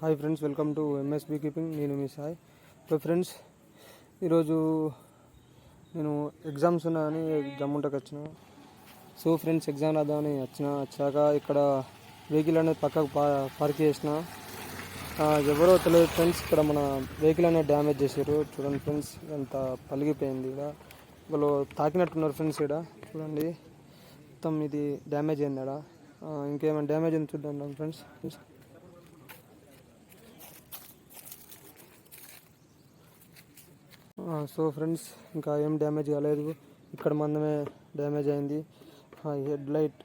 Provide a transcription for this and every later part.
Hi friends welcome to MSB keeping నేను మీ Sai. So friends ఈరోజు నేను ఎగ్జామ్స్ ఉన్నాయని జమ్ముంటకు వచ్చిన. సో ఫ్రెండ్స్ ఎగ్జామ్ రాద్దామని వచ్చిన. వచ్చాక ఇక్కడ వెహికల్ అనేది పక్కకు పార్క్ చేసిన. ఎవరో తెలియదు ఫ్రెండ్స్ ఇక్కడ మన వెహికల్ అనేది డ్యామేజ్ చేశారు చూడండి ఫ్రెండ్స్ ఎంత పలిగిపోయింది ఇక్కడ వాళ్ళు తాకినట్టున్నారు ఫ్రెండ్స్ ఇక్కడ చూడండి మొత్తం ఇది డ్యామేజ్ అయింది ఇక్కడ ఇంకేమైనా డ్యామేజ్ అయింది చూద్దాం ఫ్రెండ్స్. సో ఫ్రెండ్స్ ఇంకా ఏం డ్యామేజ్ కాలేదు. ఇక్కడ మందమే డ్యామేజ్ అయింది. హెడ్ లైట్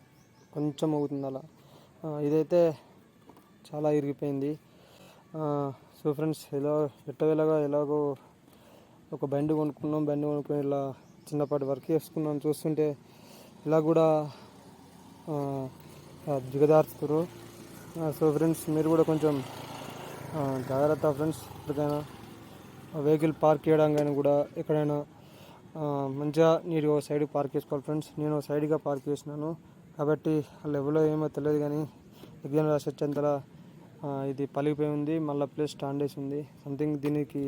కొంచెం అవుతుంది అలా. ఇదైతే చాలా ఇరిగిపోయింది. సో ఫ్రెండ్స్ ఎలా ఎట్టవేలాగా ఎలాగో ఒక బండి కొనుక్కున్నాం. బండి కొనుక్కొని ఇలా చిన్నపాటి వర్క్ చేసుకున్నాం. చూస్తుంటే ఇలా కూడా దిగదార్చుతారు సో ఫ్రెండ్స్ మీరు కూడా కొంచెం జాగ్రత్త ఫ్రెండ్స్ ఎప్పటికైనా. వెహికల్ పార్క్ చేయడం కానీ కూడా ఎక్కడైనా మంచిగా నీరు ఒక సైడ్ పార్క్ చేసుకోవాలి ఫ్రెండ్స్. నేను సైడ్గా పార్క్ చేసినాను. కాబట్టి ఆ లెవెల్లో ఏమో తెలియదు కానీ ఎగ్జామ్ రాసి వచ్చేంతలా ఇది పలిగిపోయి ఉంది. మళ్ళీ ప్లేస్ స్టాండ్ వేసి ఉంది. సంథింగ్ దీనికి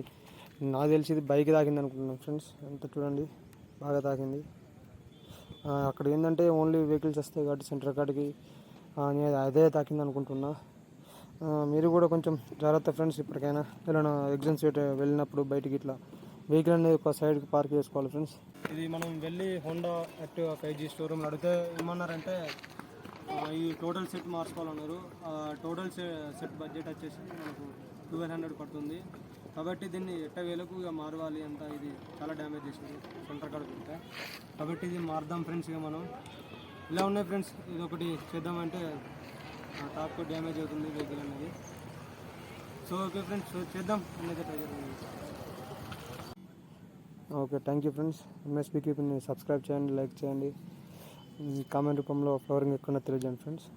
నాకు తెలిసి ఇది బైక్ తాకింది అనుకుంటున్నాను ఫ్రెండ్స్. ఎంత చూడండి బాగా తాకింది. అక్కడ ఏంటంటే ఓన్లీ వెహికల్స్ వస్తాయి కాబట్టి సెంటర్ కాడికి నేను అదే తాకింది అనుకుంటున్నా. మీరు కూడా కొంచెం జాగ్రత్త ఫ్రెండ్స్ ఇప్పటికైనా. ఏదైనా ఎగ్జామ్స్ వెళ్ళినప్పుడు బయటికి ఇట్లా వెహికల్ అనేది ఒక సైడ్కి పార్క్ చేసుకోవాలి ఫ్రెండ్స్ ఇది మనం వెళ్ళి Honda active five G showroom అడిగితే ఏమన్నారంటే ఈ టోటల్ సెట్ మార్చుకోవాలన్నారు. టోటల్ సెట్ బడ్జెట్ వచ్చేసి మనకు ట్వెల్వ్ హండ్రెడ్ పడుతుంది. కాబట్టి దీన్ని ఎట్ట వేలకు ఇక మారవాలి అంత ఇది చాలా డ్యామేజ్ చేసింది సెంటర్ కాడ పెడితే కాబట్టి ఇది మారుదాం ఫ్రెండ్స్ ఇక మనం. ఇలా ఉన్నాయి ఫ్రెండ్స్ ఇది ఒకటి చేద్దామంటే టాప్ డ్యామేజ్ అవుతుంది వెహికల్ అనేది. సో ఓకే ఫ్రెండ్స్ చేద్దాం. అనేది ట్రై చేద్దాం. ఓకే థ్యాంక్ యూ ఫ్రెండ్స్ ఎంఎస్పీకి సబ్స్క్రైబ్ చేయండి లైక్ చేయండి. కామెంట్ రూపంలో ఫ్లవరింగ్ ఎక్కువ తెలియజేయండి ఫ్రెండ్స్